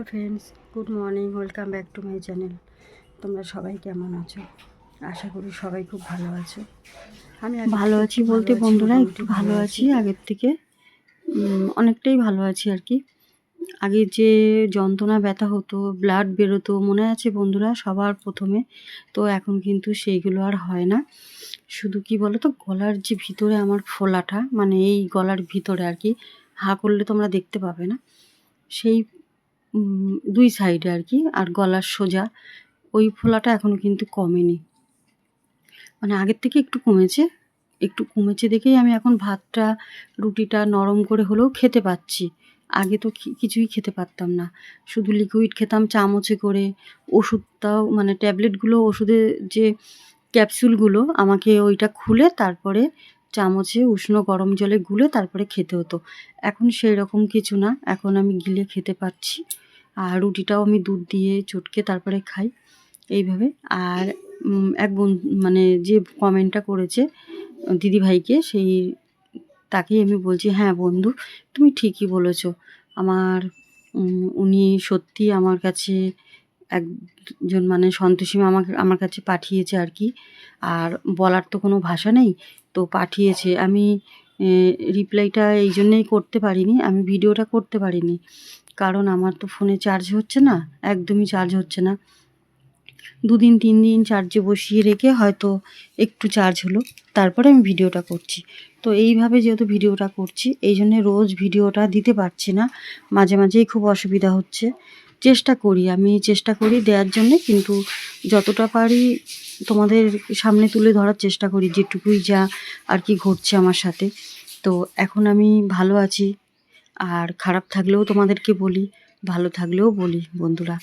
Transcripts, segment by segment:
Hello friends good morning welcome back to my channel. তোমরা সবাই কেমন আছো? আশা করি সবাই খুব ভালো আছো। আমি ভালো আছি বলতে বন্ধুরা একটু ভালো আছি আগের থেকে। অনেকটাই ভালো আছি আর কি। আগে যে যন্ত্রণা ব্যথা হতো ব্লাড বেরোতো মনে আছে বন্ধুরা সবার প্রথমে? তো এখন কিন্তু সেইগুলো আর হয় না। শুধু কি বলো তো গলার যে ভিতরে আমার ফোলাটা মানে এই গলার ভিতরে আর কি হা করলে তোমরা দেখতে পাবে না। সেই দুই সাইডে আর কি আর গলার সোজা। ওই ফোলাটা এখনও কিন্তু কমেনি। মানে আগের থেকে একটু কমেছে। একটু কমেছে দেখেই আমি এখন ভাতটা, রুটিটা নরম করে হলেও খেতে পাচ্ছি। আগে তো কিছুই খেতে পারতাম না। শুধু লিকুইড খেতাম চামচে করে। ওষুধটাও মানে ট্যাবলেটগুলো ওষুধের যে ক্যাপসুলগুলো আমাকে ওইটা খুলে তারপরে চামচে উষ্ণ গরম জলে গুলে তারপরে খেতে হতো। এখন সেই রকম কিছু না। এখন আমি গিলে খেতে পারছি। আর রুটিটাও আমি দুধ দিয়ে চটকে তারপরে খাই এইভাবে। আর এক বন্ধু মানে যে কমেন্টটা করেছে দিদিভাইকে সেই তাকেই আমি বলছি হ্যাঁ বন্ধু, তুমি ঠিকই বলেছ। আমার উনি সত্যি আমার কাছে একজন মানে সন্তোষী মা আমাকে, আমার কাছে পাঠিয়েছে আর কি। আর বলার তো কোনো ভাষা নেই, তো পাঠিয়েছে। আমি রিপ্লাইটা এই জন্যেই করতে পারিনি, আমি ভিডিওটা করতে পারিনি। কারণ আমার তো ফোনে চার্জ হচ্ছে না, একদমই চার্জ হচ্ছে না। দুদিন, তিন দিন চার্জে বসিয়ে রেখে হয়তো একটু চার্জ হলো, তারপরে আমি ভিডিওটা করছি। তো এইভাবে যেহেতু ভিডিওটা করছি, এই জন্যে রোজ ভিডিওটা দিতে পারছি না, মাঝে মাঝেই খুব অসুবিধা হচ্ছে। চেষ্টা করি, আমি চেষ্টা করি দেওয়ার জন্যে, কিন্তু যতটা পারি তোমাদের সামনে তুলে ধরার চেষ্টা করি, যেটুকুই যা আর কি ঘটছে আমার সাথে। তো এখন আমি ভালো আছি। আর খারাপ থাকলেও তোমাদেরকে বলি, ভালো থাকলেও বলি বন্ধুরা।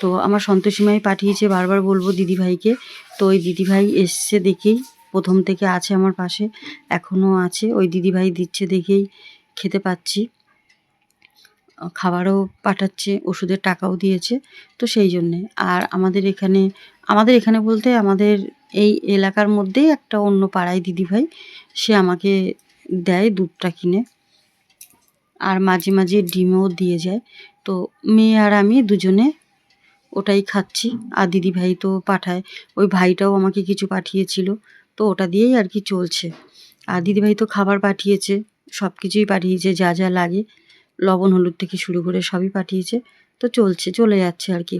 তো আমার সন্তোষীমাই পাঠিয়েছে বারবার বলব দিদিভাইকে। তো ওই দিদিভাই এসছে দেখেই, প্রথম থেকে আছে আমার পাশে, এখনও আছে। ওই দিদিভাই দিচ্ছে দেখেই খেতে পাচ্ছি। খাবারও পাঠাচ্ছে, ওষুধের টাকাও দিয়েছে, তো সেই জন্যে। আর আমাদের এখানে আমাদের এখানে বলতে আমাদের এই এলাকার মধ্যেই একটা অন্য পাড়ায় দিদিভাই, সে আমাকে দেয় দুধটা কিনে। আর মাঝে মাঝে ডিমও দিয়ে যায়। তো মেয়ে আর আমি দুজনে ওটাই খাচ্ছি। আর দিদি ভাই তো পাঠায়। ওই ভাইটাও আমাকে কিছু পাঠিয়েছিল। তো ওটা দিয়েই আর কি চলছে। আর দিদিভাই তো খাবার পাঠিয়েছে। সব কিছুই পাঠিয়েছে, যা যা লাগে। লবণ, হলুদ থেকে শুরু করে সবই পাঠিয়েছে। তো চলছে, চলে যাচ্ছে আর কি।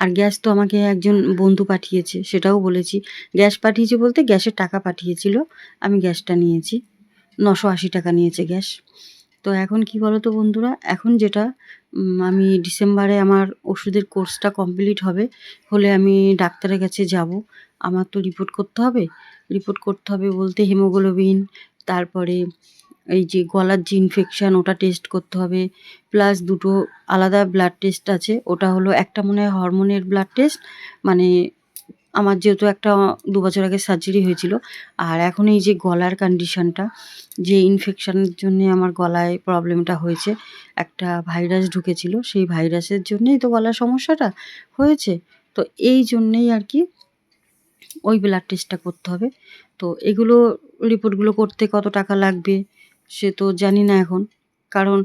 আর গ্যাস তো আমাকে একজন বন্ধু পাঠিয়েছে, সেটাও বলেছি। গ্যাস পাঠিয়েছে বলতে গ্যাসের টাকা পাঠিয়েছিল। আমি গ্যাসটা নিয়েছি। নশো আশি টাকা নিয়েছে গ্যাস। তো এখন কি বলো তো বন্ধুরা, এখন যেটা আমি ডিসেম্বরে আমার ওষুধের কোর্সটা কমপ্লিট হবে, হলে আমি ডাক্তারের কাছে যাব। আমার তো রিপোর্ট করতে হবে। রিপোর্ট করতে হবে বলতে হিমোগ্লোবিন, তারপরে এই যে গলার যে ইনফেকশান ওটা টেস্ট করতে হবে। প্লাস দুটো আলাদা ব্লাড টেস্ট আছে, ওটা হলো একটা মনে হয় হরমোনের ব্লাড টেস্ট মানে আমার যেহেতু একটা দু বছর আগে সার্জারি হয়েছিল, আর এখন এই যে গলার কন্ডিশনটা যে ইনফেকশনের জন্য আমার গলায় প্রবলেমটা হয়েছে, একটা ভাইরাস ঢুকেছিল, সেই ভাইরাসের জন্যেই তো গলার সমস্যাটা হয়েছে। তো এই জন্যেই আর কি ওই ব্লাড টেস্টটা করতে হবে। তো এগুলো রিপোর্টগুলো করতে কত টাকা লাগবে, সে তো জানি না এখন। কারণ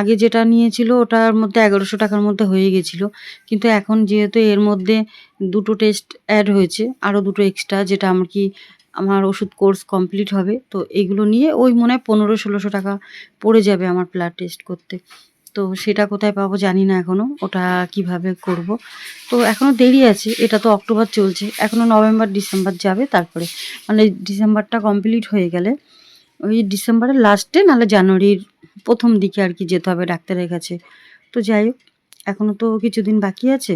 আগে যেটা নিয়েছিল ওটার মধ্যে এগারোশো টাকার মধ্যে হয়ে গেছিল। কিন্তু এখন যেহেতু এর মধ্যে দুটো টেস্ট অ্যাড হয়েছে আরও দুটো এক্সট্রা যেটা আমার কি আমার ওষুধ কোর্স কমপ্লিট হবে, তো এগুলো নিয়ে ওই মনে হয় পনেরো ষোলোশো টাকা পড়ে যাবে আমার ব্লাড টেস্ট করতে। তো সেটা কোথায় পাবো জানি না এখনও ওটা কীভাবে করব। তো এখনও দেরি আছে, এটা তো অক্টোবর চলছে এখনও নভেম্বর, ডিসেম্বর যাবে তারপরে। মানে ডিসেম্বরটা কমপ্লিট হয়ে গেলে, ওই ডিসেম্বরের লাস্টে নাহলে জানুয়ারির প্রথম দিকে আর কি যেতে হবে ডাক্তারের কাছে। তো যাই হোক এখনও তো কিছুদিন বাকি আছে।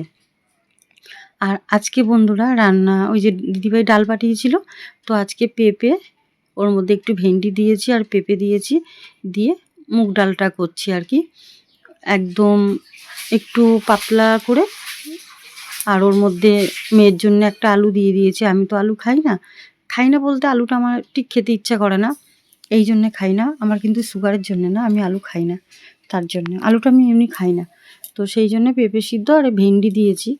আর আজকে বন্ধুরা রান্না, ওই যে দিদিভাই ডাল পাঠিয়েছিল, তো আজকে পেঁপে, ওর মধ্যে একটু ভেন্ডি দিয়েছি আর পেঁপে দিয়েছি, দিয়ে মুগ ডালটা করছি আর কি। একদম একটু পাতলা করে, আর ওর মধ্যে মেয়ের জন্য একটা আলু দিয়ে দিয়েছি। আমি তো আলু খাই না। খাই না বলতে আলুটা আমার ঠিক খেতে ইচ্ছা করে না। এই জন্যে খাই না, আমার কিন্তু সুগারের জন্য না, আমি আলু খাই না, তার জন্য। আলুটা আমি এমনি খাই না। তো সেই জন্যে পেঁপে সিদ্ধ আর ভেন্ডি দিয়েছি।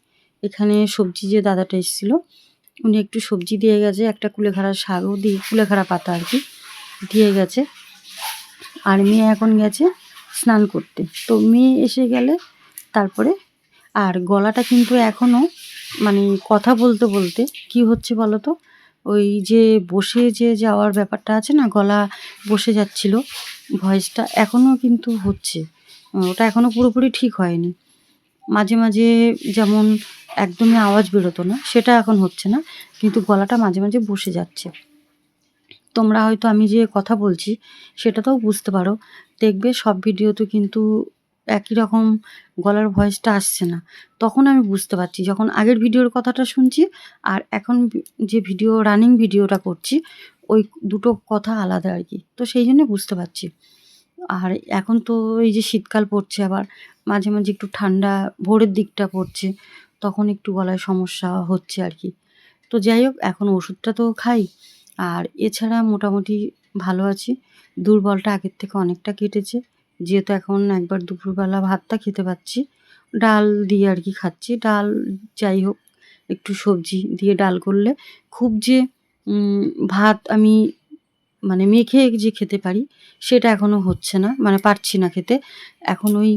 এখানে সবজি যে দাদাটা এসেছিল, উনি একটু সবজি দিয়ে গেছে, একটা কুলেখাড়া শাকও দিয়ে কুলেখাড়া পাতা আর কি, দিয়ে গেছে। আর মেয়ে এখন গেছে স্নান করতে। তো মেয়ে এসে গেলে তারপরে, আর গলাটা কিন্তু এখনও মানে কথা বলতে বলতে কি হচ্ছে বলো তো ওই যে বসে যে যাওয়ার ব্যাপারটা আছে না, গলা বসে যাচ্ছিল, ভয়েসটা এখনও কিন্তু হচ্ছে। ওটা এখনও পুরোপুরি ঠিক হয়নি। মাঝে মাঝে যেমন একদমই আওয়াজ বেরোতো না, সেটা এখন হচ্ছে না, কিন্তু গলাটা মাঝে মাঝে বসে যাচ্ছে। তোমরা হয়তো আমি যে কথা বলছি সেটা তো বুঝতে পারো। দেখবে সব ভিডিওতে কিন্তু একই রকম গলার ভয়েসটা আসছে না। তখন আমি বুঝতে পারছি, যখন আগের ভিডিওর কথাটা শুনছি আর এখন যে ভিডিও রানিং ভিডিওটা করছি, ওই দুটো কথা আলাদা আর কি। তো সেই জন্য বুঝতে পারছি। আর এখন তো এই যে শীতকাল পড়ছে আবার, মাঝে মাঝে একটু ঠান্ডা ভোরের দিকটা পড়ছে, তখন একটু গলায় সমস্যা হচ্ছে আর কি। তো যাই হোক, এখন ওষুধটা তো খাই। আর এছাড়া মোটামুটি ভালো আছি। দুর্বলটা আগের থেকে অনেকটা কেটেছে। যেহেতু এখন একবার দুপুরবেলা ভাতটা খেতে পাচ্ছি, ডাল দিয়ে আর কি খাচ্ছি। ডাল যাই হোক, একটু সবজি দিয়ে ডাল করলে খুব যে ভাত আমি মানে মেখে যে খেতে পারি, সেটা এখনও হচ্ছে না মানে পারছি না খেতে। এখন ওই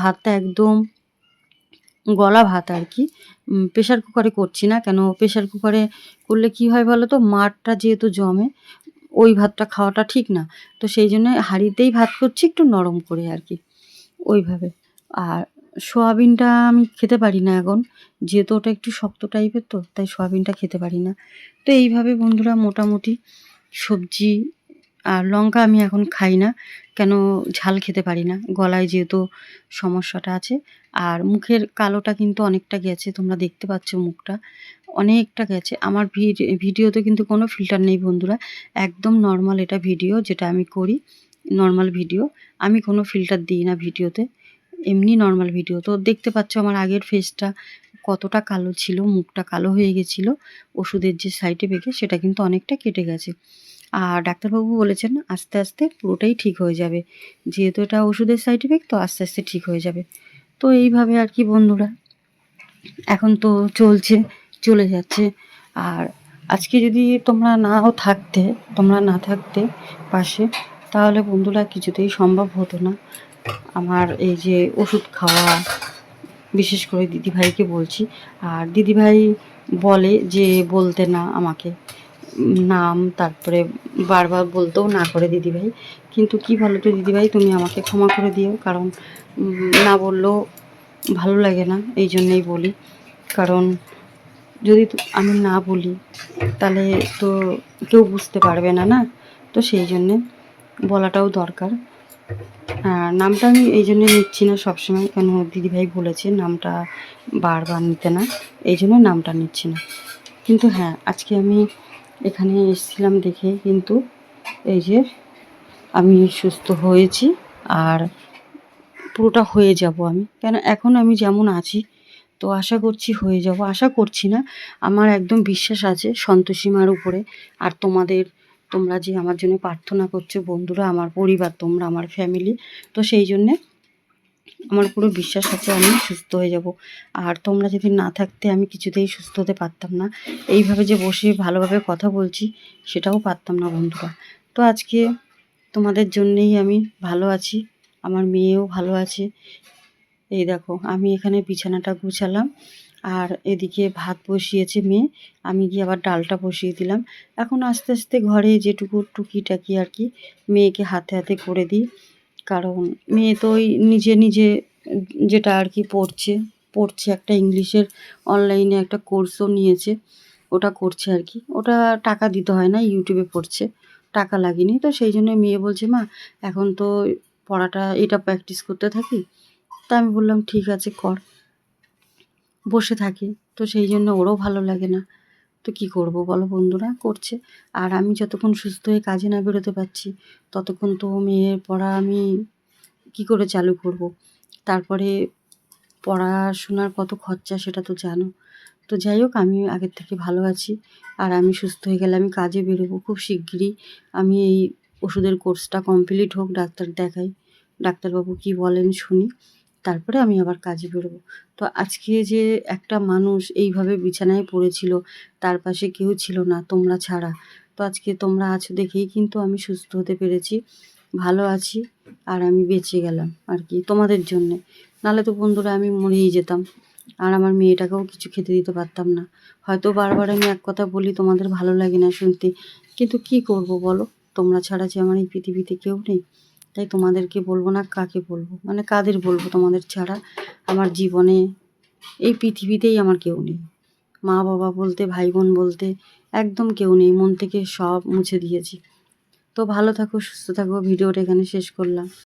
ভাতটা একদম গলা ভাত আর কি প্রেশার কুকারে করছি না। কেন প্রেশার কুকারে করলে কি হয় বলো তো মাঠটা যেহেতু জমে ওই ভাতটা খাওয়াটা ঠিক না। তো সেই জন্য হাঁড়িতেই ভাত করছি, একটু নরম করে আর কি, ওইভাবে। আর সোয়াবিনটা আমি খেতে পারি না এখন, যেহেতু ওটা একটু শক্ত টাইপের তো, তাই সোয়াবিনটা খেতে পারি না। তো এইভাবে বন্ধুরা মোটামুটি সবজি আর লঙ্কা আমি এখন খাই না, কেন ঝাল খেতে পারি না। গলায় যেহেতু সমস্যাটা আছে, আর মুখের কালোটা কিন্তু অনেকটা গেছে, তোমরা দেখতে পাচ্ছ মুখটা অনেকটা গেছে। আমার ভিড- ভিডিওতে কিন্তু কোনো ফিল্টার নেই বন্ধুরা, একদম নর্মাল এটা ভিডিও যেটা আমি করি, নর্মাল ভিডিও। আমি কোনো ফিল্টার দিই না ভিডিওতে, এমনি নর্মাল ভিডিও। তো দেখতে পাচ্ছ আমার আগের ফেসটা কতটা কালো ছিল, মুখটা কালো হয়ে গেছিল, ওষুধের যে সাইড এফেক্টে সেটা কিন্তু অনেকটা কেটে গেছে। আর ডাক্তারবাবু বলেছেন আস্তে আস্তে পুরোটাই ঠিক হয়ে যাবে। যেহেতু এটা ওষুধের সাইড এফেক্ট তো আস্তে আস্তে ঠিক হয়ে যাবে। তো এইভাবে আর কি বন্ধুরা। এখন তো চলছে, চলে যাচ্ছে। আর আজকে যদি তোমরা নাও থাকতে, তোমরা না থাকতে পাশে, তাহলে বন্ধুরা কিছুতেই সম্ভব হতো না। আমার এই যে ওষুধ খাওয়া, বিশেষ করে দিদিভাইকে বলছি। আর দিদিভাই বলে যে বলতে না আমাকে। নাম, তারপরে বারবার বলতেও না করে দিদিভাই। কিন্তু কি বলো তো দিদিভাই, তুমি আমাকে ক্ষমা করে দিও, কারণ না বললেও ভালো লাগে না, এই জন্যেই বলি। কারণ, যদি আমি না বলি, তাহলে তো কেউ বুঝতে পারবে না না? তো সেই জন্যে বলাটাও দরকার। নামটা আমি এই জন্য নিচ্ছি না সবসময়, কেন দিদিভাই বলেছে, নামটা বারবার নিতে না, এই জন্য নামটা নিচ্ছি না। কিন্তু হ্যাঁ আজকে আমি এখানে এসেছিলাম দেখে কিন্তু এই যে আমি সুস্থ হয়েছি আর পুরোটা হয়ে যাব আমি। কেন এখন আমি যেমন আছি, তো আশা করছি হয়ে যাব। আশা করছি না, আমার একদম বিশ্বাস আছে সন্তোষীমার উপরে। আর তোমাদের, তোমরা যে আমার জন্য প্রার্থনা করছ, বন্ধুরা, আমার পরিবার, তোমরা, আমার ফ্যামিলি তো সেই জন্যে আমার পুরো বিশ্বাস আছে, আমি সুস্থ হয়ে যাব। আর তোমরা যদি না থাকতে, আমি কিছুতেই সুস্থ হতে পারতাম না। এইভাবে যে বসে ভালোভাবে কথা বলছি, সেটাও পারতাম না বন্ধুরা। তো আজকে তোমাদের জন্যেই আমি ভালো আছি, আমার মেয়েও ভালো আছে। এই দেখো, আমি এখানে বিছানাটা গুছালাম, আর এদিকে ভাত বসিয়েছে মেয়ে, আমি গিয়ে আবার ডালটা বসিয়ে দিলাম। এখন আস্তে আস্তে ঘরে যেটুকু টুকিটাকি আর কি, মেয়েকে হাতে হাতে করে দিই। কারণ মেয়ে তো ওই নিজে নিজে যেটা আর কি পড়ছে পড়ছে একটা ইংলিশের অনলাইনে একটা কোর্সও নিয়েছে, ওটা করছে আর কি। ওটা টাকা দিতে হয় না ইউটিউবে পড়ছে, টাকা লাগেনি। তো সেই জন্য মেয়ে বলছে, মা, এখন তো পড়াটা, এটা প্র্যাকটিস করতে থাকি? তা আমি বললাম, ঠিক আছে, কর। বসে থাকি। তো সেই জন্য ওরও ভালো লাগে না। তো কি করব বলো বন্ধুরা, করছে। আর আমি যতক্ষণ সুস্থ হয়ে কাজে না বেরোতে পারছি, ততক্ষণ তো মেয়ের পড়া আমি কি করে চালু করব? তারপরে পড়াশোনার কত খরচা সেটা তো জানো। তো যাই হোক, আমি আগের থেকে ভালো আছি আর আমি সুস্থ হয়ে গেলে আমি কাজে বেরোবো খুব শিগগিরই। আমি এই ওষুধের কোর্সটা কমপ্লিট হোক, ডাক্তার দেখাই। ডাক্তারবাবু কি বলেন শুনি। তারপরে আমি আবার কাজে বেরোবো। তো আজকে যে একটা মানুষ এইভাবে বিছানায় পড়েছিল, তার পাশে কেউ ছিল না, তোমরা ছাড়া। তো আজকে তোমরা আছো দেখেই কিন্তু আমি সুস্থ হতে পেরেছি, ভালো আছি, আর আমি বেঁচে গেলাম আর কি, তোমাদের জন্যে। নাহলে তো বন্ধুরা আমি মরেই যেতাম, আর আমার মেয়েটাকেও কিছু খেতে দিতে পারতাম না। হয়তো বারবার আমি এক কথা বলি, তোমাদের ভালো লাগে না শুনতে, কিন্তু কি করব বলো? তোমরা ছাড়া যে আমার এই পৃথিবীতে কেউ নেই। তাই তোমাদেরকে বলব না, কাকে বলব? মানে কাদের বলব তোমাদের ছাড়া? আমার জীবনে এই পৃথিবীতেই আমার কেউ নেই। মা বাবা বলতে, ভাই বোন বলতে একদম কেউ নেই। মন থেকে সব মুছে দিয়েছি। তো ভালো থাকো, সুস্থ থাকো। ভিডিওটা এখানে শেষ করলাম।